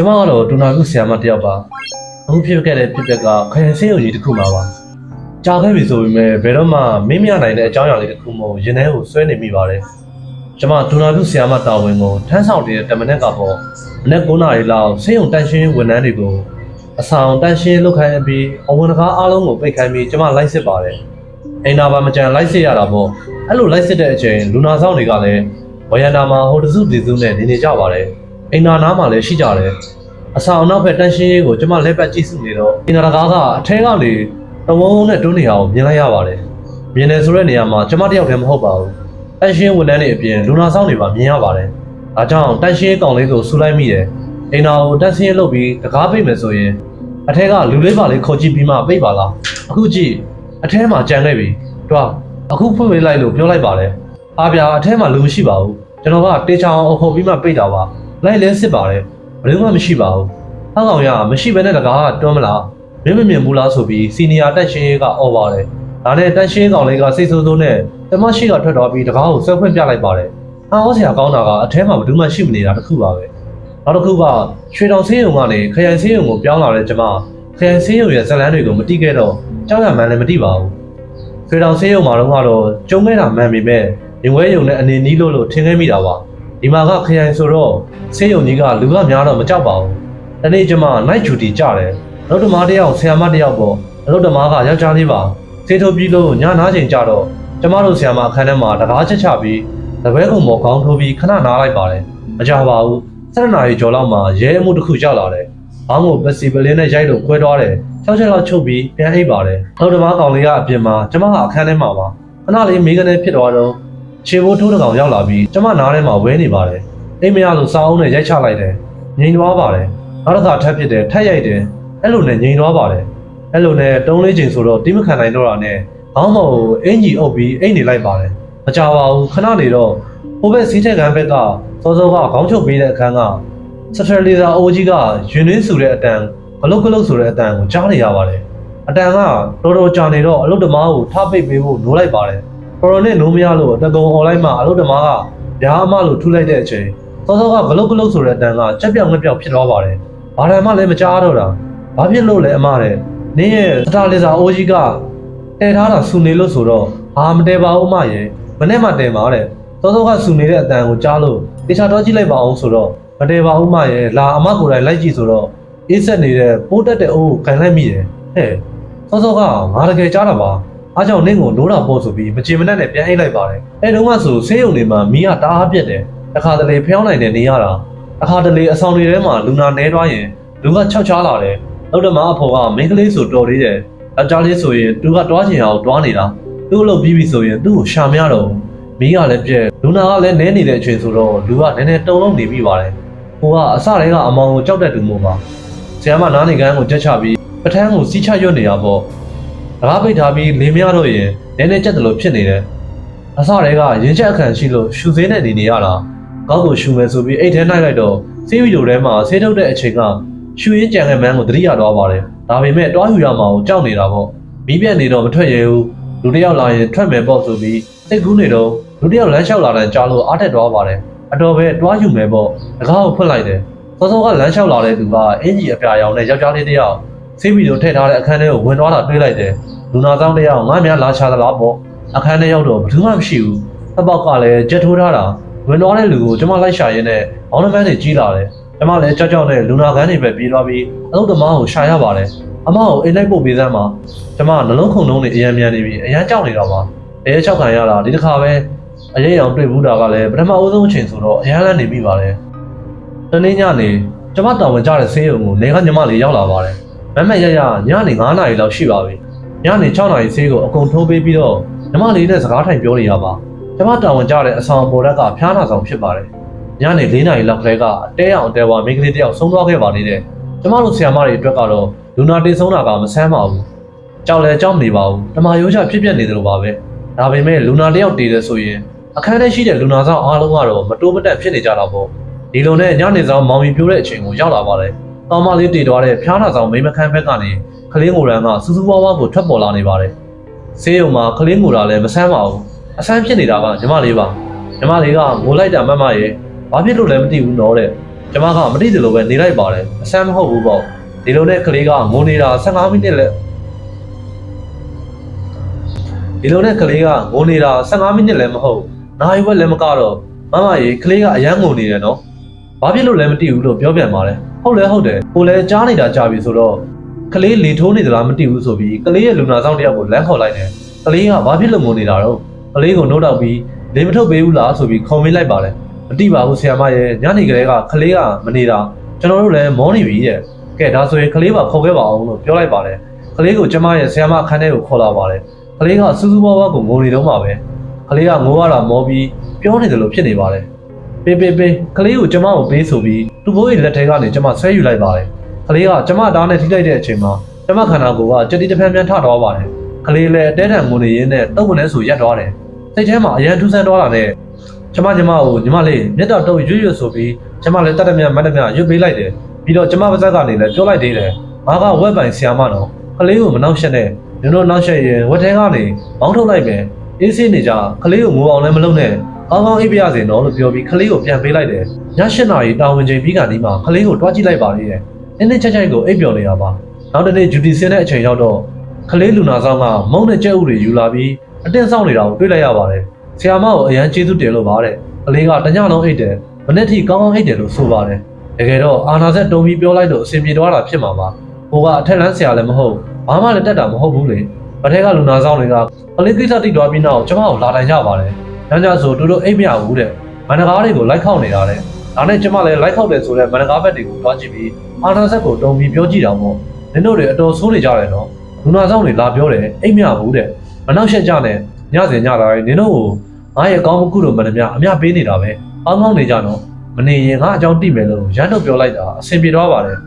ကျမကတော့တူနာကုဆရာမတစ်ယောက်ပါအခုဖြစ်ခဲ့တဲ့ဖြစ်ပက်ကခရင်စင်းရုံကြီးတစ်ခုမှာပါကြာခဲ့ပြီဆိုပေမဲ့ဘယ်တော့မှမင်းမရနိုင်တဲ့အကြောင်းအရာလေးတစ်ခုမို့ရင်ထဲကိုဆွဲနေမိပါတယ်ကျမတူနာကုဆရာမတာဝန်ကိုထမ်းဆောင်တဲ့တမနက်ကပေါ့မနေ့9နာရီလောက်စင်းရုံတန်ရှင်းဝန်ထမ်းတွေကိုအဆောင်တန်ရှင်းလုပ်ခိုင်းပြီးအဝန်တကားအားလုံးကိုပိတ်ခိုင်းပြီးကျမလိုက်စစ်ပါတယ်အိမ်နာပါမကြံလိုက်စစ်ရတာပေါ့အဲ့လိုလိုက်စစ်တဲ့အချိန်လူနာဆောင်တွေကလည်းဝရန်တာမှာဟိုတစုဒီစုနဲ့နေနေကြပါတယ် အိမ်နာနားမှာလည်းရှိကြတယ်အဆောင်နောက်ဘက်တန်ရှင်းရေးကိုကျမလက်ပတ်ကြည့်စုနေတော့အင်နာတကားကအထဲကနေတဝုံနဲ့တွန်းနေအောင်မြင်လိုက်ရပါတယ်မြင်တယ်ဆိုတဲ့နေရာမှာကျမတယောက်တည်းမဟုတ်ပါဘူးတန်ရှင်းဝန်ထမ်းတွေအပြင်လူနာဆောင်တွေပါမြင်ရပါတယ်ဒါကြောင့်တန်ရှင်းကောင်လေးကိုဆူလိုက်မိတယ်အိမ်နာကိုတန်ရှင်းလုပ်ပြီးတကားပိတ်မယ်ဆိုရင်အထက်ကလူလေးပါလေးခေါ်ကြည့်ပြီးမှပိတ်ပါလားအခုကြည့်အထဲမှာကြံခဲ့ပြီတွားအခုဖွင့်ပေးလိုက်လို့ပြောလိုက်ပါတယ်အားပြာအထဲမှာလူမရှိပါဘူးကျွန်တော်ကတေချာအောင်အခေါ်ပြီးမှပိတ်တာပါ လိုက်လဲစစ်ပါတယ်ဘယ်တော့မှမရှိပါဘူး။အကောင်ရမရှိဘဲနဲ့တကားကတွန်းမလားမင်းမမြင်ဘူးလားဆိုပြီးစီနီယာတက်ရှင်းရေးကအော်ပါတယ်။ဒါနဲ့တက်ရှင်းကောင်လေးကစိတ်ဆိုးဆိုးနဲ့တမရှိကထွက်သွားပြီးတကားကိုဆွဲဖွင့်ပြလိုက်ပါတယ်။အားဟောစရာကောင်းတာကအထဲမှာဘယ်သူမှရှိမနေတာတခုပါပဲ။နောက်တစ်ခုကရွှေတောင်ဆေးရုံကနေခရိုင်ဆေးရုံကိုပြောင်းလာတဲ့ကျမခရိုင်ဆေးရုံရဲ့ဇလန်းတွေကိုမတိခဲ့တော့ကြောက်ရမှန်းလည်းမတိပါဘူး။ရွှေတောင်ဆေးရုံမှာတော့ကတော့ကျုံခဲ့တာမှန်ပေမဲ့ရင်ဝဲရုံနဲ့အနေနီးလို့လို့ထင်ခဲ့မိတာပါ။ ဒီမှာကခရိုင်ဆိုတော့ဆေးရုံကြီးကလူကများတော့မကြောက်ပါဘူး။တနေ့ကျမ night duty ကြတယ်။အလုပ်သမားတစ်ယောက်ဆရာမတစ်ယောက်ပေါ့။အလုပ်သမားကယောက်ျားလေးပါ။ဆေးထုတ်ပြီးလို့ညနားချိန်ကြတော့ကျမတို့ဆရာမအခန်းထဲမှာတကားချက်ချပြီးတပည့်ကုံမော်ကောင်းထိုးပြီးခဏနားလိုက်ပါတယ်။မကြပါဘူး။7နာရီကျော်လောက်မှာရဲအမှုတစ်ခုရောက်လာတယ်။ဘောင်းကိုပစီပလင်းနဲ့ရိုက်လို့ခွဲသွားတယ်။၆ချက်လောက်ချုပ်ပြီးပြန်အိပ်ပါတယ်။အလုပ်သမားကောင်လေးကအပြင်မှာကျမကအခန်းထဲမှာပါ။ခဏလေးမိကနေဖြစ်သွားတော့ ခြေဘိုးထိုးတစ်ကောင်ရောက်လာပြီးကျမနားထဲမှာဝဲနေပါတယ်။အိမ်မရလို့စာအုပ်နဲ့ရိုက်ချလိုက်တယ်။ငြိမ်သွားပါတယ်။နောက်တစ်ခါထပ်ဖြစ်တယ်ထပ်ရိုက်တယ်။အဲ့လိုနဲ့ငြိမ်သွားပါတယ်။အဲ့လိုနဲ့တုံးလေးချိန်ဆိုတော့တိမခံနိုင်တော့တာနဲ့ခေါင်းမော်ကိုအင်ကြီးအုပ်ပြီးအိမ်နေလိုက်ပါတယ်။မကြပါဘူးခဏနေတော့ဟိုဘက်စီးထက်ကန်းဘက်ကစောစောကခေါင်းချုပ်ပေးတဲ့အခန်းကစထရလီဇာအိုကြီးကယွန်းနှင်းဆူတဲ့အတန်ဂလုတ်ဂလုတ်ဆိုတဲ့အတန်ကိုကြားနေရပါတယ်။အတန်ကတော်တော်ကြာနေတော့အလုတ်တမားကိုထားပိတ်ပေးဖို့နိုးလိုက်ပါတယ်။ တော်တော်နဲ့နိုးမရလို့တကုံ online မှာအလုပ်သမားကဗျာအမလို့ထူလိုက်တဲ့အချိန်စောစောကဂလုတ်ဂလုတ်ဆိုတဲ့အတန်ကကြက်ပြောင်ငက်ပြောင်ဖြစ်သွားပါတယ်။ဘာတမ်းမှလည်းမကြားတော့တာ။ဘာဖြစ်လို့လဲအမတဲ့။နင်းရဲ့စတာလီစာအိုးကြီးကတဲထားတာစူနေလို့ဆိုတော့အာမတဲပါဘူးအမရဲ့။မနဲ့မှတဲပါတဲ့။စောစောကစူနေတဲ့အတန်ကိုကြားလို့တေချာတော့ကြည့်လိုက်ပါအောင်ဆိုတော့မတဲပါဘူးအမရဲ့။လာအမကိုယ်တိုင်လိုက်ကြည့်ဆိုတော့အေးဆက်နေတဲ့ပိုးတက်တဲ့အိုးကိုခံလိုက်မိတယ်။ဟဲ့စောစောကငါတကယ်ကြားတာပါ။ အားကြောင့်နင့်ကိုနိုးတာပေါ့ဆိုပြီးမကြင်မနဲ့နဲ့ပြန်အိတ်လိုက်ပါတယ်။အဲတုန်းကဆိုဆေးရုံတွေမှာမီးကတအားပြက်တယ်။တစ်ခါတလေဖျောင်းနိုင်တဲ့နေရတာ။တစ်ခါတလေအဆောင်တွေထဲမှာလူနာနဲသွားရင်လူကခြောက်ချားလာတယ်။နောက်တမအဖေကမိန်းကလေးဆိုတော်သေးတယ်။ယောက်ျားလေးဆိုရင်သူကတွားချင်အောင်တွားနေတာ။သူ့အလုပ်ပြီးပြီဆိုရင်သူ့ကိုရှာမရတော့ဘူး။မီးကလည်းပြက်လူနာကလည်းနဲနေတဲ့အချိန်ဆိုတော့လူကနည်းနည်းတုံလုံးနေပြီပါတယ်။ဟိုကအစတည်းကအမောင်ကိုကြောက်တတ်သူမို့ပါ။ဆရာမနားနေကန်းကိုကြက်ချပြီးပထန်းကိုစီးချရွတ်နေရပေါ့။ တကားပိတ်ထားပြီးလင်းမရတော့ရင်နည်းနည်းကြက်တယ်လို့ဖြစ်နေတယ်။အစတွေကရင်ချက်အခန့်ရှိလို့ရှူစင်းနဲ့နေနေရတာ။ကောက်ကိုရှူမယ်ဆိုပြီးအိတ်ထဲနှိုက်လိုက်တော့ဆေးဗီဒီယိုထဲမှာဆေးထုတ်တဲ့အချိန်ကရှူရင်းကြံတဲ့မန်းကိုသတိရတော့ပါတယ်။ဒါပေမဲ့တွားယူရမှာကိုကြောက်နေတာပေါ့။မီးပြတ်နေတော့မထွက်ရဘူး။လူတစ်ယောက်လာရင်ထွက်မယ်ပေါ့ဆိုပြီးစိတ်ကူးနေတော့လူတစ်ယောက်လမ်းလျှောက်လာတဲ့ကြားလို့အားတက်သွားပါတယ်။အတော်ပဲတွားယူမယ်ပေါ့။တကားကိုဖွင့်လိုက်တယ်။စောစောကလမ်းလျှောက်လာတဲ့သူကအင်ကြီးအပြာရောင်နဲ့ယောက်ျားလေးတစ်ယောက် ဆေးဗီဒီယိုထည့်ထားတဲ့အခန်းထဲကိုဝင်သွားတာတွေ့လိုက်တယ်။လူနာဆောင်တစ်ယောက်ငါများလာချသလားပေါ့အခန်းထဲရောက်တော့ဘယ်သူမှမရှိဘူးအပေါက်ကလည်းကြက်ထိုးထားတာဝင်သွားတဲ့လူကိုကျမလိုက်ရှာရင်းနဲ့ဘောင်းနမန်းတွေကြီးလာတယ်ကျမလည်းကြောက်ကြောက်နဲ့လူနာကန်းတွေပဲပြေးသွားပြီးအလုပ်သမားကိုရှာရပါတယ်အမကိုအိမ်လိုက်ပို့ပေးစမ်းပါကျမနှလုံးခုန်လုံးတွေအယံမြန်နေပြီအယံကြောက်နေတာပါအဲချောက်ခံရတာဒီတစ်ခါပဲအရေးအောင်တွေ့ဘူးတာကလည်းပထမအဦးဆုံးအချိန်ဆိုတော့အယံလန့်နေပြီပါတယ်တနေ့ညနေကျမတာဝန်ကျတဲ့ဆေးရုံကိုနေကညီမလေးရောက်လာပါတယ် မမက်ရရညနေ9နာရီလောက်ရှိပါပြီညနေ6နာရီဆေးကိုအကုန်ထိုးပေးပြီးတော့ညီမလေးနဲ့စကားထိုင်ပြောနေရပါကျမတာဝန်ကြတဲ့အဆောင်ပေါ်ရက်ကဖျားနာဆောင်ဖြစ်ပါတယ်ညနေ4နာရီလောက်ကလေးကအတဲအောင်အတဲဝါမိန်းကလေးတစ်ယောက်ဆုံးသွားခဲ့ပါသေးတယ်ကျမတို့ဆရာမတွေအတွက်ကတော့လူနာတင်ဆုံးတာကမဆန်းပါဘူးကြောက်လဲကြောက်မနေပါဘူးတမရိုးချဖြစ်ပြနေတယ်လို့ပါပဲဒါပေမဲ့လူနာတစ်ယောက်တည်တယ်ဆိုရင်အခန်းထဲရှိတဲ့လူနာဆောင်အားလုံးကတော့မတိုးမတက်ဖြစ်နေကြတာပေါ့ဒီလိုနဲ့ညနေဆောင်မောင်မီပြိုးတဲ့အချိန်ကိုရောက်လာပါတယ် တောင်မလေးတည်သွားတဲ့ဖျားနာဆောင်မိန်းမခန်းဘက်ကနေကလေးငိုရန်ကစူးစူးဝါးဝါးကိုထွက်ပေါ်လာနေပါတယ်။ဆေးရုံမှာကလေးငိုတာလည်းမဆန်းပါဘူး။အဆန်းဖြစ်နေတာကညီမလေးပါ။ညီမလေးကငိုလိုက်တာမမရဲ့ဘာဖြစ်လို့လဲမသိဘူးနော်တဲ့။ကျမကမသိတယ်လို့ပဲနေလိုက်ပါတယ်အဆမ်းမဟုတ်ဘူးပေါ့ဒီလိုနဲ့ကလေးကငိုနေတာ15မိနစ်လဲဒီလိုနဲ့ကလေးကငိုနေတာ15မိနစ်လည်းမဟုတ်နိုင်ဝက်လည်းမကတော့မမရေကလေးကအယမ်းငိုနေတယ်နော် ဘာဖြစ်လို့လဲမသိဘူးလို့ပြောပြန်ပါတယ်ဟုတ်လဲဟုတ်တယ်ကိုလည်းကြားနေတာကြားပြီဆိုတော့ကလေးလေထိုးနေသလားမသိဘူးဆိုပြီးကလေးရဲ့လူနာဆောင်တယောက်ကိုလမ်းခေါ်လိုက်တယ်ကလေးကဘာဖြစ်လို့ငိုနေတာတော့ကလေးကိုနှုတ်တော့ပြီးလေမထုတ်ပေးဘူးလားဆိုပြီးခုံမေးလိုက်ပါတယ်မတိပါဘူးဆရာမရဲ့ညနေကလေးကကလေးကမနေတာကျွန်တော်တို့လည်းမောနေပြီတဲ့ကဲဒါဆိုရင်ကလေးပါခေါ်ခဲ့ပါအောင်လို့ပြောလိုက်ပါတယ်ကလေးကိုကျမရဲ့ဆရာမအခန်းထဲကိုခေါ်လာပါတယ်ကလေးကစူးစူးဝါးဝါကိုငိုနေတော့မှာပဲကလေးကငိုရတာမောပြီးပြောနေတယ်လို့ဖြစ်နေပါတယ် ပေးပေးပေးကလေးကိုကျမကိုပေးဆိုပြီးသူ့ဘိုးရဲ့လက်ထဲကနေကျမဆွဲယူလိုက်ပါတယ်ကလေးကကျမတားနဲ့ထိလိုက်တဲ့အချိန်မှာကျမခန္ဓာကိုယ်ကကြက်တိတစ်ဖက်ပြန်ထသွားပါတယ်ကလေးလည်းအတဲတံငိုနေရင်းနဲ့တုပ်ကနေဆိုရက်သွားတယ်စိတ်ထဲမှာအရန်ထူးဆန်းသွားတာနဲ့ကျမကျမကိုညီမလေးမြတ်တော်တုပ်ရွရွဆိုပြီးကျမလည်းတတ်တမြတ်မတ်တမြတ်ရွတ်ပေးလိုက်တယ်ပြီးတော့ကျမပါဇက်ကနေလည်းပြောလိုက်သေးတယ်ငါကဝက်ပိုင်ဆီယာမနော်ကလေးကိုမနှောက်ရှက်နဲ့ညတို့နှောက်ရှက်ရင်ဝက်ထဲကနေမောင်းထုတ်လိုက်မယ်အေးဆေးနေကြကလေးကိုငိုအောင်လည်းမလုပ်နဲ့ ကောင်းကောင်းအိပ်ပြရစေနော်လို့ပြောပြီးကလေးကိုပြန်ပေးလိုက်တယ်ည၈နာရီတာဝန်ချိန်ပြီးကနေမှကလေးကိုတွားကြည့်လိုက်ပါလေတဲ့နည်းနည်းချက်ချက်ကိုအိပ်ပျော်နေတာပါနောက်တစ်နေ့ဂျူတီဆင်းတဲ့အချိန်ရောက်တော့ကလေးလူနာဆောင်ကမုံနဲ့ကြက်ဥတွေယူလာပြီးအတင်းဆောင်နေတာကိုတွေ့လိုက်ရပါတယ်ဆရာမကိုအရန်ကျေးဇူးတင်လို့ပါတဲ့ကလေးကတညလုံးအိတ်တယ်မနေ့ထိကောင်းကောင်းအိတ်တယ်လို့ဆိုပါတယ်တကယ်တော့အာနာဆက်တုံးပြီးပြောလိုက်လို့အဆင်ပြေသွားတာဖြစ်မှာပါဟိုကအထက်လန်းဆရာလည်းမဟုတ်ဘာမှလည်းတက်တာမဟုတ်ဘူးလေဗထဲကလူနာဆောင်တွေကကလေးကိစ္စတိသွားပြီးနောက်ကျမကိုလာတိုင်ကြပါတယ် ညညဆိုတူတို့အိတ်မရဘူးတဲ့မန္တကားတွေကိုလိုက်ခောက်နေတာတဲ့ဒါနဲ့ကျမလည်းလိုက်ခောက်တယ်ဆိုတော့မန္တကားဘက်တွေကိုတွားကြည့်ပြီးအာနာဆက်ကိုတုံးပြီးပြောကြည့်တာပေါ့နင်တို့တွေအတော်ဆိုးနေကြတယ်နော်လူနာဆောင်တွေလာပြောတယ်အိတ်မရဘူးတဲ့မနှောက်ရှက်ကြနဲ့ညစဉ်ညတိုင်းနင်တို့ကိုငါရဲ့ကောင်းမှုကုလို့မနှမြအမျှပေးနေတာပဲအောင်းကောင်းနေကြတော့မနေရင်ငါအကြောင်းတိမယ်လို့ရန်တော့ပြောလိုက်တာအဆင်ပြေတော့ပါတယ်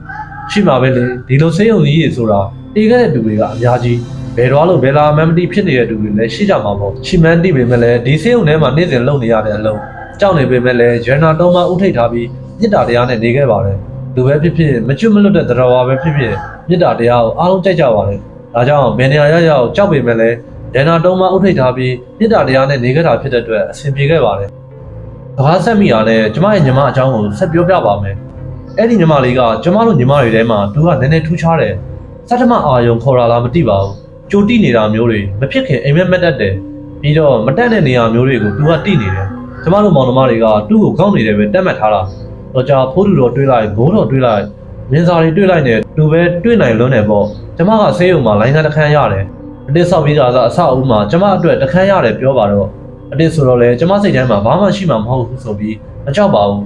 ရှိမှာပဲလေဒီလိုစေးုံကြီးရေဆိုတာတီးခဲ့တဲ့သူတွေကအများကြီး ဘယ်တော့လို့ဘယ်လာမှန်းမသိဖြစ်နေတဲ့သူတွေလည်းရှိကြမှာပေါ့ရှိမှန်းသိပေမဲ့လည်းဒီစေးုံထဲမှာနေ့စဉ်လုံနေရတဲ့အလုံးကြောက်နေပေမဲ့လည်းရန်နာတုံးမဥထိတ်ထားပြီးမြစ်တာတရားနဲ့နေခဲ့ပါတယ်လူပဲဖြစ်ဖြစ်မကျွတ်မလွတ်တဲ့တရားဝါပဲဖြစ်ဖြစ်မြစ်တာတရားကိုအားလုံးကြိုက်ကြပါတယ်ဒါကြောင့်ဘယ်နေရာရောက်ရောက်ကြောက်ပေမဲ့လည်းရန်နာတုံးမအုပ်ထိတ်ထားပြီးပြစ်တာတရားနဲ့နေခဲ့တာဖြစ်တဲ့အတွက်အဆင်ပြေခဲ့ပါတယ်။ကဘာဆက်မိရနဲ့ကျမရဲ့ညီမအကြောင်းကိုဆက်ပြောပြပါမယ်။အဲ့ဒီညီမလေးကကျမတို့ညီမတွေထဲမှာသူကနည်းနည်းထူးခြားတယ်။စက်တမအာယုံခေါ်တာလားမသိပါဘူး။ ကြိုတိနေတာမျိုးတွေမဖြစ်ခင်အိမ်မက်မက်တတ်တယ်။ပြီးတော့မတက်တဲ့နေရာမျိုးတွေကိုသူကတိနေတယ်။ကျမတို့မောင်နှမတွေကသူ့ကိုကောက်နေတယ်ပဲတက်မှတ်ထားတာ။တော့ကြာဖိုးတူတော်တွေးလိုက်ဘိုးတော်တွေးလိုက်မြင်းစာတွေတွေးလိုက်နေသူပဲတွေးနိုင်လွန်းတယ်ပေါ့။ကျမကဆေးရုံမှာလိုင်းကန်တစ်ခန်းရတယ်။အတစ်ဆောက်ပြီးတာကအဆောက်အဦမှာကျမအတွက်တခန်းရတယ်ပြောပါတော့အတစ်ဆိုတော့လေကျမစိတ်ထဲမှာဘာမှရှိမှာမဟုတ်ဘူးဆိုပြီးမကြောက်ပါဘူး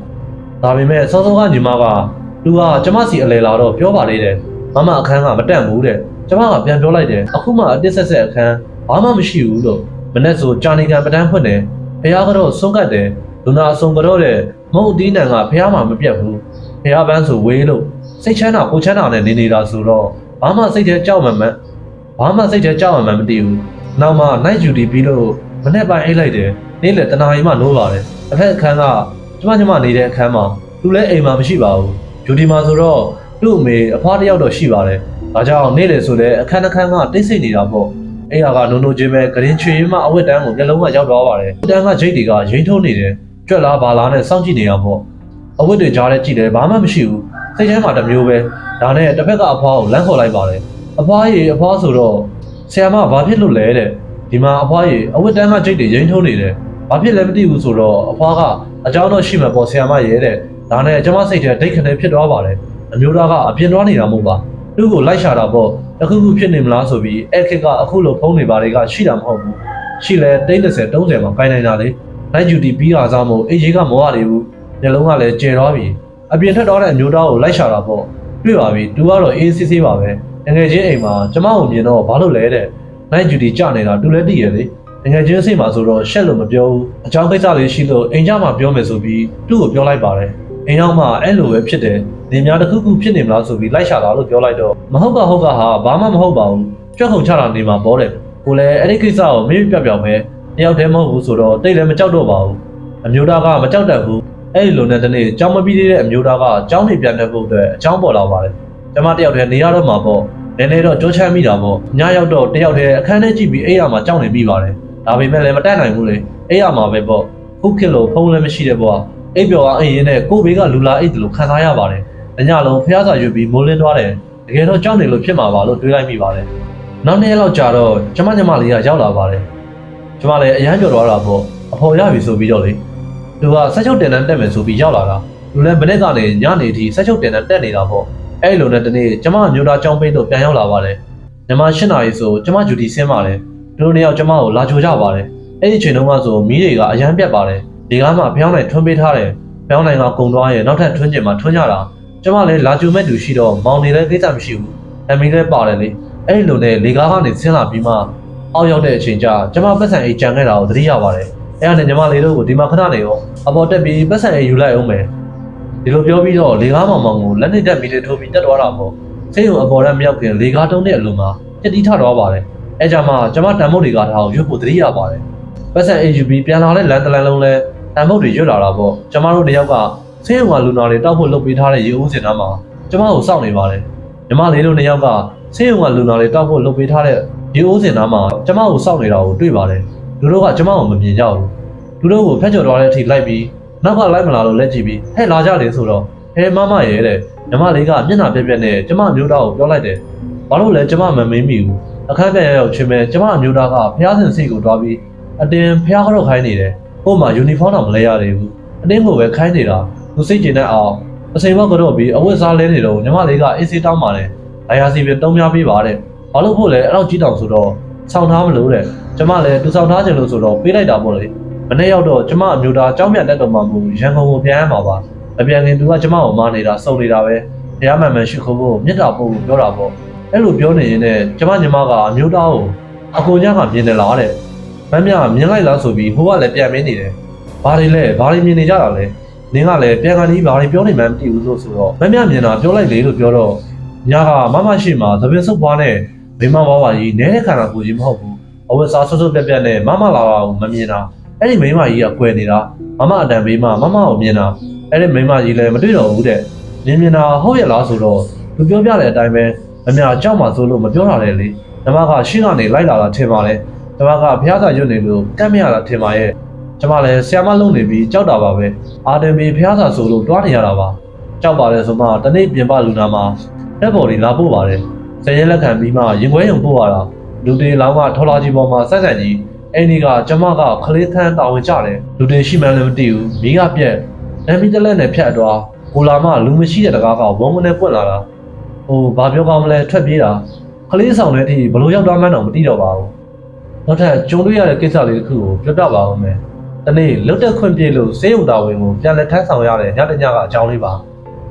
ဒါပေမဲ့စောစောကညီမကသူကကျမစီအလဲလာတော့ပြောပါလေတယ်မမအခန်းကမတက်ဘူးတဲ့ ကျမကပြန်ပြောလိုက်တယ်အခုမှအတစ်ဆက်ဆက်အခန်းဘာမှမရှိဘူးလို့မနေ့ဆိုကြာနေကံပဒန်းဖွင့်တယ်ဖះကတော့ဆုံးကတ်တယ်လူနာအဆုံးကတော့တဲ့မဟုတ်အတီးနံကဖះမှမပြတ်ဘူးဖះပန်းဆိုဝေးလို့စိတ်ချမ်းသာကိုချမ်းသာနဲ့နေနေတာဆိုတော့ဘာမှစိတ်ထဲကြောက်မှမမှန်ဘာမှစိတ်ထဲကြောက်မှမသိဘူး။နောက်မှ night duty ပြီးလို့မနေ့ပိုင်းအိတ်လိုက်တယ်။နေ့လယ်တနာရီမှနိုးပါတယ်။တစ်ဖက်အခန်းကကျမကျမနေတဲ့အခန်းမှာသူလည်းအိမ်မှာမရှိပါဘူး။ duty မှာဆိုတော့သူ့အမေအဖွားတစ်ယောက်တော့ရှိပါတယ်။ ဒါကြောင့်နေ့လယ်ဆိုလည်းအခန်းတစ်ခန်းကတိတ်ဆိတ်နေတာပေါ့။အဲ့ဟာကနုံနုံချင်းပဲဂရင်ချွေရင်းမှအဝတ်တန်းကိုမျက်လုံးကရောက်သွားပါတယ်။တန်းကဂျိတ်တွေကရိမ့်ထုံးနေတယ်။ကြွက်လားဘာလားနဲ့စောင့်ကြည့်နေရပေါ့။အဝတ်တွေကြားထဲကြည့်တယ်ဘာမှမရှိဘူး။စိတ်ထဲမှာတစ်မျိုးပဲ။ဒါနဲ့တစ်ဖက်ကအဖွားကိုလမ်းခေါ်လိုက်ပါတယ်။အဖွားကြီးအဖွားဆိုတော့ဆရာမဘာဖြစ်လို့လဲတဲ့ဒီမှာအဖွားကြီးအဝတ်တန်းကကြိတ်တွေရိမ့်ထုံးနေတယ်ဘာဖြစ်လဲမသိဘူးဆိုတော့အဖွားကအကြောင်းတော့ရှိမှာပေါ့ဆရာမရဲတဲ့ဒါနဲ့ကျမစိတ်ထဲဒိတ်ခနဲ့ဖြစ်သွားပါတယ်အမျိုးသားကအပြင်းသွားနေတာမဟုတ်ပါ သူ့ကိုလိုက်ရှာတာပေါ့တခုခုဖြစ်နေမလားဆိုပြီးအဲ့ခစ်ကအခုလိုဖုန်းနေပါတွေကရှိတာမဟုတ်ဘူးရှိလဲ30 30မှာကိုင်းနိုင်တာလေလိုက်ဂျူတီပြီးတာစားမို့အေးကြီးကမောရနေဘူးညလုံးကလည်းကျင်သွားပြီအပြင်ထွက်တော့တဲ့အမျိုးသားကိုလိုက်ရှာတာပေါ့တွေ့ပါပြီသူကတော့အေးစစ်စစ်ပါပဲတကယ်ချင်းအိမ်မှာကျမကိုမြင်တော့ဘာလို့လဲတဲ့။ night duty ကြနေတာတူလဲတည်ရလေ။တကယ်ချင်းစိတ်မှာဆိုတော့ရှက်လို့မပြောဘူး။အကြောင်းကိစ္စလေးရှိလို့အိမ်ကြမှာပြောမယ်ဆိုပြီးသူ့ကိုပြောလိုက်ပါတယ်။ အိမ်ရောက်မှအဲ့လိုပဲဖြစ်တယ်။နေများတစ်ခုခုဖြစ်နေမလားဆိုပြီးလိုက်ရှာတာလို့ပြောလိုက်တော့မဟုတ်ကဟုတ်ကဟာဘာမှမဟုတ်ပါဘူး။ကြွက်ခုံချတာနေမှာပေါ့တဲ့။ကိုလည်းအဲ့ဒီကိစ္စကိုမင်းပြပြောင်ပဲတယောက်တည်းမဟုတ်ဘူးဆိုတော့တိတ်လည်းမကြောက်တော့ပါဘူး။အမျိုးသားကမကြောက်တတ်ဘူး။အဲ့ဒီလိုနဲ့တနေ့ကြောင်းမပြီးသေးတဲ့အမျိုးသားကအကြောင်းနေပြန်တဲ့ဖို့အတွက်အကြောင်းပေါ်လာပါတယ်။ကျမတယောက်တည်းနေရတော့မှာပေါ့။နည်းနည်းတော့ကြိုးချမ်းမိတာပေါ့ညရောက်တော့တယောက်တည်းအခန်းထဲကြည့်ပြီးအိမ်ရမှာကြောက်နေပြီပါတယ်ဒါပေမဲ့လည်းမတက်နိုင်ဘူးလေအိမ်ရမှာပဲပေါ့ခုခေတ်လို့ဖုန်းလည်းမရှိတဲ့ဘွာ အိပ်ပျော်အောင်အိပ်ရင်းနဲ့ကိုယ်ဘေးကလူလာအိတ်တယ်လို့ခံစားရပါတယ်။ညလုံးဖះစာရွတ်ပြီးမိုးလင်းသွားတယ်။တကယ်တော့ကြောက်နေလို့ဖြစ်မှာပါလို့တွေးလိုက်မိပါတယ်။နောက်နေ့ရက်လောက်ကြာတော့ကျမညမလေးကရောက်လာပါတယ်။ကျမလည်းအရန်ကြော်သွားတာပေါ့။အဖော်ရပြီဆိုပြီးတော့လေ။သူကဆက်ချုပ်တင်တန်းတက်မယ်ဆိုပြီးရောက်လာတာ။လူလည်းမနေ့ကနေညနေထိဆက်ချုပ်တင်တန်းတက်နေတာပေါ့။အဲ့လိုနဲ့တနေ့ကျမအမျိုးသားကြောင်းပိတ်လို့ပြန်ရောက်လာပါတယ်။ညမ၈နာရီဆိုကျမဂျူတီဆင်းပါတယ်။သူတို့နှစ်ယောက်ကျမကိုလာကြိုကြပါတယ်။အဲ့ဒီချိန်တုန်းကဆိုမီးတွေက အရန်ပြတ်ပါတယ်။ ဒီကားမှာဖျောင်းနိုင်ထွန်းပေးထားတယ်။ဖျောင်းနိုင်ကကုံသွားရဲ့နောက်ထပ်ထွန်းကျင်မှာထွန်းကြတာ။ကျမလည်းလာကြိုမဲ့သူရှိတော့မောင်နေတဲ့ကိစ္စမရှိဘူး။အမီလည်းပါတယ်လေ။အဲ့လိုနဲ့လေကားကနေဆင်းလာပြီးမှအောက်ရောက်တဲ့အချိန်ကျကျမပတ်စံအိတ်ကြံခဲ့တာကိုသတိရပါတယ်။အဲ့ဒါနဲ့ညီမလေးတို့ကိုဒီမှာခဏနေရောအပေါ်တက်ပြီးပတ်စံအိတ်ယူလိုက်အောင်မယ်။ဒီလိုပြောပြီးတော့လေကားမောင်မောင်ကိုလက်နဲ့တက်ပြီးထိုးပြီးတက်သွားတာပေါ့။စိတ်ုံအပေါ်ရမြောက်ခင်လေကားတုံးတဲ့အလုံးမှာပြတိထသွားပါတယ်။အဲကြမှာကျမတန်မို့တွေကထားကိုရွတ်ဖို့သတိရပါတယ်။ပတ်စံ AUB ပြန်လာတဲ့လမ်းတစ်လမ်းလုံးလဲ တန်မို့တွေရွတ်လာတာပေါ့။ကျမတို့တယောက်ကဆေးရုံကလူနာတွေတောက်ဖို့လုပ်ပေးထားတဲ့ရေဦးစင်သားမှာကျမကိုစောင့်နေပါတယ်။ညီမလေးတို့နှစ်ယောက်ကဆေးရုံကလူနာတွေတောက်ဖို့လုပ်ပေးထားတဲ့ရေဦးစင်သားမှာကျမကိုစောင့်နေတာကိုတွေ့ပါတယ်။လူတို့ကကျမကိုမမြင်ကြဘူး။လူတို့ကိုဖက်ချော်သွားတဲ့အထိလိုက်ပြီးနောက်ကလိုက်မလာလို့လက်ကြည့်ပြီးဟဲ့လာကြလေဆိုတော့ဟဲမမရဲ့တဲ့ညီမလေးကမျက်နှာပြက်ပြက်နဲ့ကျမမျိုးသားကိုပြောလိုက်တယ်။ဘာလို့လဲကျမမမင်းမိဘူး။အခန်းပြန်ရောက်ချင်းပဲကျမအမျိုးသားကဖျားစင်စိတ်ကိုတွားပြီးအတင်းဖျားကတော့ခိုင်းနေတယ်။ ဟိုမှာယူနီဖောင်းတော့မလဲရသေးဘူး။အတင်းကိုပဲခိုင်းနေတာသူစိတ်ကျင်တဲ့အောင်အစိမ်မောက်ကတော့ပြီးအဝတ်စားလဲနေတော့ညီမလေးကအေးစေးတောင်းပါတယ်။အရာစီပြတုံးများပေးပါတဲ့။ဘာလို့ဖို့လဲအဲ့တော့ကြီးတောင်ဆိုတော့ဆောင်းထားမလို့တဲ့။ကျမလည်းသူဆောင်းထားချင်လို့ဆိုတော့ပေးလိုက်တာပေါ့လေ။မနေ့ရောက်တော့ကျမအမျိုးသားကြောင်းမြတ်တက်တော်မှာမို့ရန်ကုန်ကိုပြန်ရမှာပါ။အပြန်ခင်သူကကျမကိုမားနေတာစုံနေတာပဲ။တရားမှန်မှန်ရှိခိုးဖို့မြတ်တာပို့ဖို့ပြောတာပေါ့။အဲ့လိုပြောနေရင်လည်းကျမညီမကအမျိုးသားကိုအကိုညကမြင်တယ်လားတဲ့။ မမ်းမြမြင်လိုက်လားဆိုပြီးဟိုကလည်းပြန်မင်းနေတယ်။ဘာတွေလဲဘာတွေမြင်နေကြတာလဲ။နင်းကလည်းပြန်ကန်ကြီးဘာတွေပြောနေမှန်းမသိဘူးလို့ဆိုတော့မမ်းမြမြင်တာပြောလိုက်လေလို့ပြောတော့ညကမမရှိမှသပင်ဆုပ်ပွားနဲ့မိမဘွားပါကြီးနဲတဲ့ခန္ဓာကိုယ်ကြီးမဟုတ်ဘူး။အဝတ်စားဆွတ်ဆွတ်ပြက်ပြက်နဲ့မမလာတာကိုမမြင်တာ။အဲ့ဒီမိမကြီးကကွယ်နေတာမမအတန်ဘေးမှာမမကိုမြင်တာအဲ့ဒီမိမကြီးလည်းမတွေ့တော့ဘူးတဲ့။မြင်မြင်တာဟုတ်ရဲ့လားဆိုတော့သူပြောပြတဲ့အတိုင်းပဲအများကြောက်မှဆိုလို့မပြောတာလေလေ။ဓမ္မကရှင်းကနေလိုက်လာတာထင်ပါလေ။ ဓမ္မကဘုရားသာရွတ်နေလို့ကတ်မရတာထင်ပါရဲ့။ကျမလည်းဆ iam မလုံးနေပြီးကြောက်တာပါပဲ။အာတမီဘုရားသာဆိုလို့တွားနေရတာပါ။ကြောက်ပါလေဆိုမှတနေ့ပြင်ပလူနာမှာတက်ပေါ်လေးလာပို့ပါတယ်။ဆယ်ရက်လက်ခံပြီးမှရင်ခွဲရုံပို့ရတာလူတွေလောင်းကထော်လာကြီးပေါ်မှာဆက်ဆံကြီးအဲ့ဒီကကျမကခလေးခန်းတာဝန်ကြတယ်လူတွေရှိမှန်းလည်းမသိဘူးမိကပြက်နမ်မီတလက်နဲ့ဖြတ်သွားကိုလာမလူမရှိတဲ့တကားကဝုံကနေပွင့်လာတာဟိုဘာပြောကောင်းမလဲထွက်ပြေးတာခလေးဆောင်တဲ့အထိဘလို့ရောက်သွားမှန်းတော့မသိတော့ပါဘူး နောက်ထပ်ကြုံတွေ့ရတဲ့ကိစ္စလေးတစ်ခုကိုပြောပြပါဦးမယ်တနေ့လွတ်တက်ခွင့်ပြေလို့စေးရုံတာဝန်ကိုပြန်လက်ထမ်းဆောင်ရတဲ့ညတညကအကြောင်းလေးပါ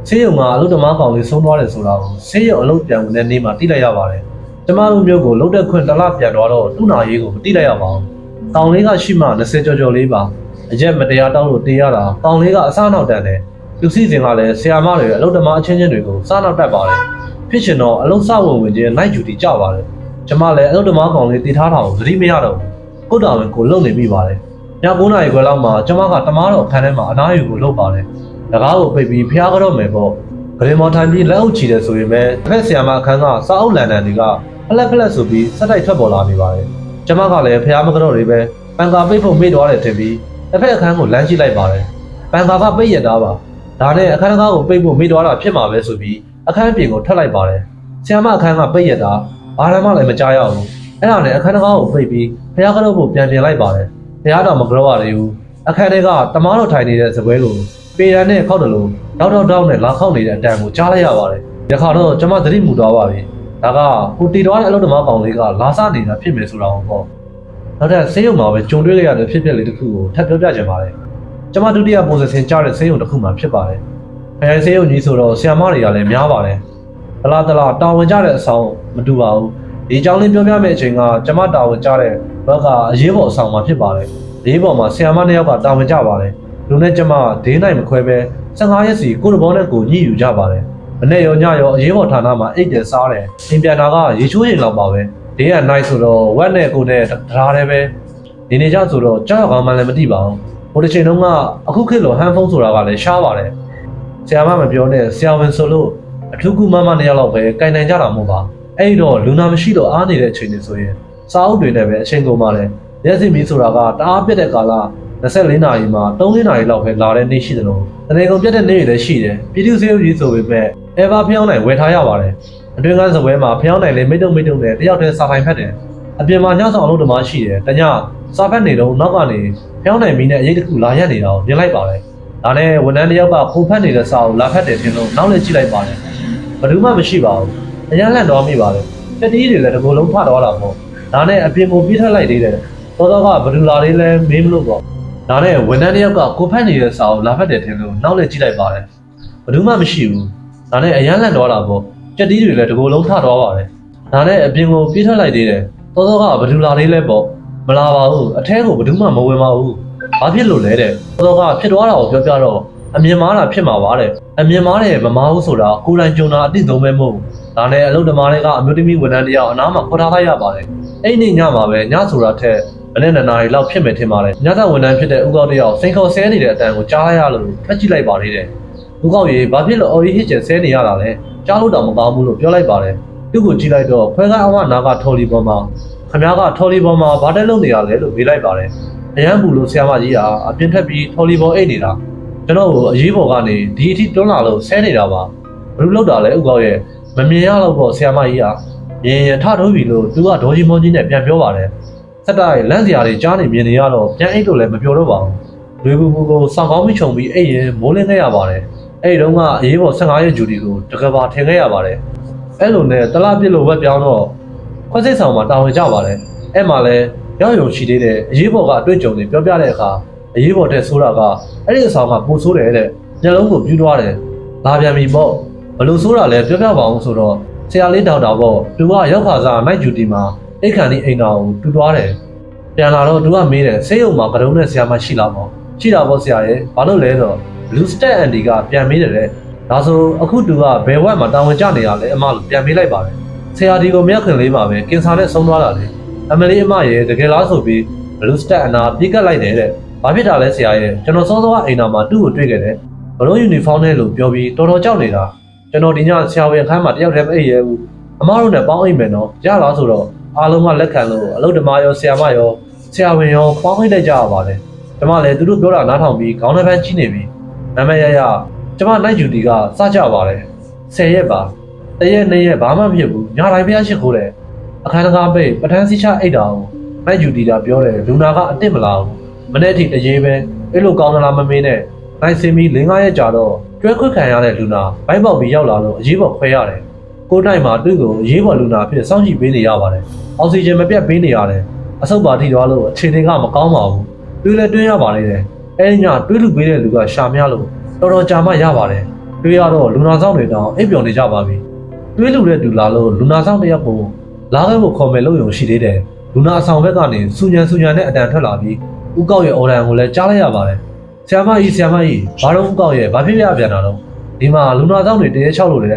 စေးရုံကအလုပ်ဓမ္မကောင်လေးဆုံးသွားတယ်ဆိုတာကိုစေးရုံအလုပ်ပြန်ဝင်တဲ့နေ့မှာသိလိုက်ရပါတယ်ကျမတို့မျိုးကိုလုတ်တက်ခွင့်တစ်လပြန်သွားတော့သူ့နာရေးကိုမတိလိုက်ရပါဘူး။တောင်လေးကရှိမှ20ကျော်ကျော်လေးပါ။အရက်မတရားတောင်းလို့တေးရတာတောင်လေးကအစားနောက်တက်တယ်။သူစီစဉ်ကလည်းဆရာမတွေအလုပ်ဓမ္မအချင်းချင်းတွေကိုစားနောက်တက်ပါတယ်။ဖြစ်ရှင်တော့အလုပ်စဝင်ဝင်ချင်းလိုက်ဂျူတီကြပါတယ်။ ကျမလည်းအလုပ်ဓမ္မကောင်လေးတည်ထားတာကိုသတိမရတော့ဘူး။ကိုတော်ဝင်ကိုလုံနေမိပါတယ်။ည9နာရီခွဲလောက်မှာကျမကတမားတော်အခန်းထဲမှာအနားယူကိုလုပ်ပါတယ်။တကားကိုပိတ်ပြီးဖျားကြတော့မယ်ပေါ့။ဂရင်မော်ထိုင်ပြီးလက်အုပ်ချီတယ်ဆိုရင်ပဲတစ်ဖက်ဆရာမအခန်းကစားအုပ်လန်တန်တွေကဖလက်ဖလက်ဆိုပြီးစက်တိုက်ထွက်ပေါ်လာနေပါတယ်။ကျမကလည်းဖះမကတော့တွေပဲပန်ကာပိတ်ဖို့မေ့သွားတယ်ထင်ပြီးတစ်ဖက်အခန်းကိုလမ်းကြည့်လိုက်ပါတယ်။ပန်ကာကပိတ်ရတာပါ။ဒါနဲ့အခန်းကားကိုပိတ်ဖို့မေ့သွားတာဖြစ်မှာပဲဆိုပြီးအခန်းပြင်ကိုထွက်လိုက်ပါတယ်။ဆရာမအခန်းကပိတ်ရတာ ဘာမှလည်းမကြားရဘူး။အဲ့ဒါနဲ့အခန်းကားကိုပိတ်ပြီးဖះကတော့ဖို့ပြန်ပြင်လိုက်ပါတယ်။ဖះတော်မကြောက်ရသေးဘူး။အခန်းထဲကတမားတော်ထိုင်နေတဲ့စပွဲကိုပေရန်နဲ့ခောက်တယ်လို့တောက်တောက်တောက်နဲ့လာခောက်နေတဲ့အတန်ကိုကြားလိုက်ရပါတယ်။ဒီခါတော့ကျမသတိမူသွားပါပြီ။ဒါကကိုတီတော်တဲ့အလုပ်ဓမ္မကောင်လေးကလာစနေတာဖြစ်မယ်ဆိုတာပေါ့။နောက်ထပ်ဆေးရုံမှာပဲကြုံတွေ့ရတဲ့ဖြစ်ပျက်လေးတစ်ခုကိုထပ်ပြောပြချင်ပါတယ်။ကျမဒုတိယပုံစံဆင်ကြားတဲ့ဆေးရုံတစ်ခုမှဖြစ်ပါတယ်။အဲဆေးရုံကြီးဆိုတော့ဆရာမတွေကလည်းများပါတယ်။ဒလားဒလားတာဝန်ကြတဲ့အဆောင် မတူပါဘူး။ဒီအကြောင်းလေးပြောပြမယ့်အချိန်ကကျမတာဝန်ကြတဲ့ဘက်ကအရေးပေါ်အဆောင်မှာဖြစ်ပါတယ်။ဒီပေါ်မှာဆရာမနှစ်ယောက်ကတာဝန်ကြပါတယ်။လူနဲ့ကျမဒေးနိုင်မခွဲပဲ15ရက်စီကိုယ်တဘောနဲ့ကိုညှိယူကြပါတယ်။မနေ့ရောညရောအရေးပေါ်ဌာနမှာအိတ်တယ်စားတယ်။အင်ပြန်တာကရေချိုးရင်လောက်ပါပဲ။ဒေးကနိုင်ဆိုတော့ဝက်နဲ့ကိုနဲ့တရားတယ်ပဲ။ဒီနေကြဆိုတော့ကြောက်ကောင်းမှလည်းမသိပါဘူး။ဟိုတစ်ချိန်တုန်းကအခုခေတ်လိုဟန်ဖုန်းဆိုတာကလည်းရှားပါတယ်။ဆရာမမပြောနဲ့ဆရာဝန်ဆိုလို့အထူးကူမမနှစ်ယောက်လောက်ပဲကင်နိုင်ကြတာမို့ပါ။ အဲ့တော့လူနာမရှိတော့အားနေတဲ့အချိန်တွေဆိုရင်စာအုပ်တွေနဲ့ပဲအချိန်ကုန်ပါလေ။ရက်စီမီဆိုတာကတအားပြက်တဲ့ကာလ24နာရီမှာ3နာရီလောက်ပဲလာတဲ့နေ့ရှိတယ်လို့တနေကုန်ပြတ်တဲ့နေ့တွေလည်းရှိတယ်ပြည်သူ့စေအုပ်ကြီးဆိုပေမဲ့အဲဗာဖျောင်းနိုင်ဝယ်ထားရပါတယ်အတွင်းကစပွဲမှာဖျောင်းနိုင်လေးမိတ်တုံမိတ်တုံနဲ့တယောက်တည်းစာဖိုင်ဖက်တယ်အပြင်မှာညဆောင်အလုပ်ဓမ္မရှိတယ်တညစာဖက်နေတော့နောက်ကနေဖျောင်းနိုင်မီနဲ့အရေးတစ်ခုလာရက်နေတာကိုမြင်လိုက်ပါတယ်ဒါနဲ့ဝန်ထမ်းတစ်ယောက်ကပုံဖက်နေတဲ့စာကိုလာဖက်တယ်ထင်လို့နောက်လည်းကြည့်လိုက်ပါတယ်ဘယ်သူမှမရှိပါဘူး အရန်လန့်တော်မိပါတယ်တက်တီးတွေလည်းတစ်ကိုယ်လုံးဖတ်တော့လာပေါ့ဒါနဲ့အပြင်ကိုပြေးထွက်လိုက်သေးတယ်သောသောကဘယ်သူလာလေးလဲမေးမလို့ပေါ့ဒါနဲ့ဝန်ထမ်းတစ်ယောက်ကကိုဖက်နေတဲ့စာကိုလာဖက်တယ်ထင်လို့နောက်လည်းကြည့်လိုက်ပါတယ်ဘယ်သူမှမရှိဘူးဒါနဲ့အရန်လန့်တော့တာပေါ့ကြက်တီးတွေလည်းတကိုယ်လုံးထသွားပါတယ်ဒါနဲ့အပြင်ကိုပြေးထွက်လိုက်သေးတယ်သောသောကဘယ်သူလာလေးလဲပေါ့မလာပါဘူးအထဲကိုဘယ်သူမှမဝင်ပါဘူးဘာဖြစ်လို့လဲတဲ့သောသောကဖြစ်သွားတာကိုပြောပြတော့အမြင်မားတာဖြစ်မှာပါတဲ့အမြင်မားတယ်မမားဘူးဆိုတာကိုယ်တိုင်ကြုံတာအတိဆုံးပဲမဟုတ်ဘူး ဒါနဲ့အလုပ်သမားတွေကအမျိုးသမီးဝန်ထမ်းတယောက်အနားမှာခေါ်ထားလိုက်ရပါတယ်အဲ့ဒီနေ့ညမှာပဲညဆိုတာထက်မနေ့နှစ်နာရီလောက်ဖြစ်မယ်ထင်ပါတယ်ညစာဝန်ထမ်းဖြစ်တဲ့ဦးကောက်တယောက်စိန်ခေါ်ဆဲနေတဲ့အတန်ကိုကြားလိုက်ရလို့ထွက်ကြည့်လိုက်ပါသေးတယ်ဦးကောက်ရေဘာဖြစ်လို့အော်ရီဟစ်ကျဆဲနေရတာလဲကြားလို့တော့မကောင်းဘူးလို့ပြောလိုက်ပါတယ်သူ့ကိုကြည့်လိုက်တော့ခွဲကားအဝနာကထော်လီပေါ်မှာခမားကထော်လီပေါ်မှာဘာတက်လုပ်နေရလဲလို့မေးလိုက်ပါတယ်အရန်ဘူးလို့ဆရာမကြီးကအပြင်ထက်ပြီးထော်လီပေါ်အိတ်နေတာကျွန်တော်ကိုအရေးပေါ်ကနေဒီအထိတွန်းလာလို့ဆဲနေတာပါဘယ်လိုလုပ်တာလဲဦးကောက်ရဲ့ မမြင်ရတော့ပေါ့ဆရာမကြီးကမြင်ရင်ထထိုးပြီလို့သူကဒေါ်ကြီးမောကြီးနဲ့ပြန်ပြောပါတယ်ဆက်တိုက်လန့်စရာတွေကြားနေမြင်နေရတော့ပြန်အိတ်လို့လည်းမပြောတော့ပါဘူးလူဘူးဘူးကိုစောင့်ကောင်းပြီးခြုံပြီးအိတ်ရင်မိုးလင်းခဲ့ရပါတယ်အဲ့ဒီတုန်းကအရေးပေါ်15ရက်ဂျူဒီကိုတကဘာထင်ခဲ့ရပါတယ်အဲ့လိုနဲ့တလားပြစ်လို့ဝက်ပြောင်းတော့ခွက်စိတ်ဆောင်မှာတာဝန်ကြပါတယ်အဲ့မှာလဲရောက်ရုံရှိသေးတယ်အရေးပေါ်ကအတွေ့အကြုံတွေပြောပြတဲ့အခါအရေးပေါ်တဲ့ဆိုးတာကအဲ့ဒီအဆောင်ကပိုဆိုးတယ်တဲ့ညလုံးကိုပြူးသွားတယ်လာပြန်ပြီပေါ့ ဘလို့ဆိုးတာလဲပြောပြပါအောင်ဆိုတော့ဆရာလေးဒေါက်တာပေါ့သူကရောက်ခါစားနိုင်ဂျူတီမှာအိတ်ခန်ဒီအိမ်တော်ကိုတူသွားတယ်ပြန်လာတော့သူကမေးတယ်ဆေးရုံမှာကတုံးနဲ့ဆရာမရှိလားပေါ့ရှိတာပေါ့ဆရာရဲ့ဘာလို့လဲဆိုတော့ blue stat andy ကပြန်မေးတယ်လေဒါဆိုအခုသူကဘယ်ဝက်မှာတာဝန်ကျနေရလဲအမလို့ပြန်မေးလိုက်ပါတယ်ဆရာဒီကိုမြက်ခင်လေးမှာပဲကင်ဆာနဲ့ဆုံးသွားတာလေအမလေးအမရဲ့တကယ်လားဆိုပြီး blue stat အနာပြေးကပ်လိုက်တယ်တဲ့ဘာဖြစ်တာလဲဆရာရဲ့ကျွန်တော်စောစောကအိမ်နာမှာသူ့ကိုတွေ့ခဲ့တယ်ဘလုံးယူနီဖောင်းနဲ့လို့ပြောပြီးတော်တော်ကြောက်နေတာ ကျွန်တော်ဒီညဆရာဝန်ခန်းမှာတယောက်တည်းမအိပ်ရဲဘူးအမတို့နဲ့ပေါင်းအိပ်မယ်နော်ရလားဆိုတော့အားလုံးကလက်ခံလို့အလုပ်ဓမ္မရောဆရာမရောဆရာဝန်ရောပေါင်းမိတ်လိုက်ကြရပါတယ်။ကျမလည်းသူတို့ပြောတာနားထောင်ပြီးခေါင်းတစ်ဖက်ကြီးနေပြီ။နာမည်ရရကျမနိုင်ဂျူတီကစကြပါတယ်။10ရက်ပါ။တရက်နှစ်ရက်ဘာမှမဖြစ်ဘူး။ညတိုင်းဖျားရှိခိုးတယ်။အခန်းတကားပိတ်ပထန်းစီချအိတ်တာကိုနိုင်ဂျူတီကပြောတယ်လူနာကအစ်စ်မလာဘူး။မနေ့ထိတရေပဲအဲ့လိုကောင်းသလားမမေးနဲ့။ နိုင်စင်ပြီး၄-၅ရက်ကြာတော့ကျွဲခွက်ခံရတဲ့လူနာဘိုက်ပေါက်ပြီးရောက်လာလို့အရေးပေါ်ခွဲရတယ်။ကိုယ်တိုင်မှာသူ့ကိုအရေးပေါ်လူနာအဖြစ်စောင့်ကြည့်ပေးနေရပါတယ်။အောက်ဆီဂျင်မပြတ်ပေးနေရတယ်။အဆုတ်ပါထိသွားလို့အခြေအနေကမကောင်းပါဘူးတွေးလဲတွင်းရပါလေတယ်အဲဒီညတွေးလူပေးတဲ့လူကရှာမရလို့တော်တော်ကြာမှရပါတယ်တွေးရတော့လူနာဆောင်တွေတောင်အိပ်ပျော်နေကြပါပြီတွေးလူတဲ့သူလာလို့လူနာဆောင်တစ်ယောက်ကိုလာခဲ့ဖို့ခေါ်မယ်လို့ယုံရှိသေးတယ်လူနာဆောင်ဘက်ကနေစူညံစူညံနဲ့အတန်ထွက်လာပြီးဥကောက်ရဲ့အော်ရန်ကိုလည်းကြားလိုက်ရပါတယ် ဆရာမကြီးဆရာမကြီးဘာလို့ဥကောက်ရဲ့ဘာဖြစ်ပြပြန်တာတော့ဒီမှာလူနာဆောင်တွေတရေချောက်လို့လေ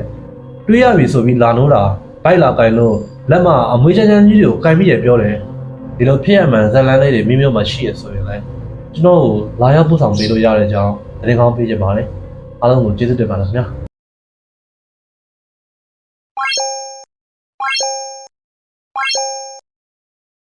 တွေးရပြီဆိုပြီးလာနိုးတာဘိုက်လာကင်လို့လက်မအမွေးချမ်းချမ်းကြီးကိုကင်ပြီးရပြောတယ်ဒီလိုဖြစ်ရမှန်ဇက်လန်းလေးတွေမိမျိုးမှာရှိရဆိုရင်လည်းကျွန်တော်ကိုလာရောက်ပို့ဆောင်ပေးလို့ရတဲ့အကြောင်းသတင်းကောင်းပေးချင်ပါတယ်အားလုံးကိုကျေးဇူးတင်ပါတယ်ခင်ဗျာ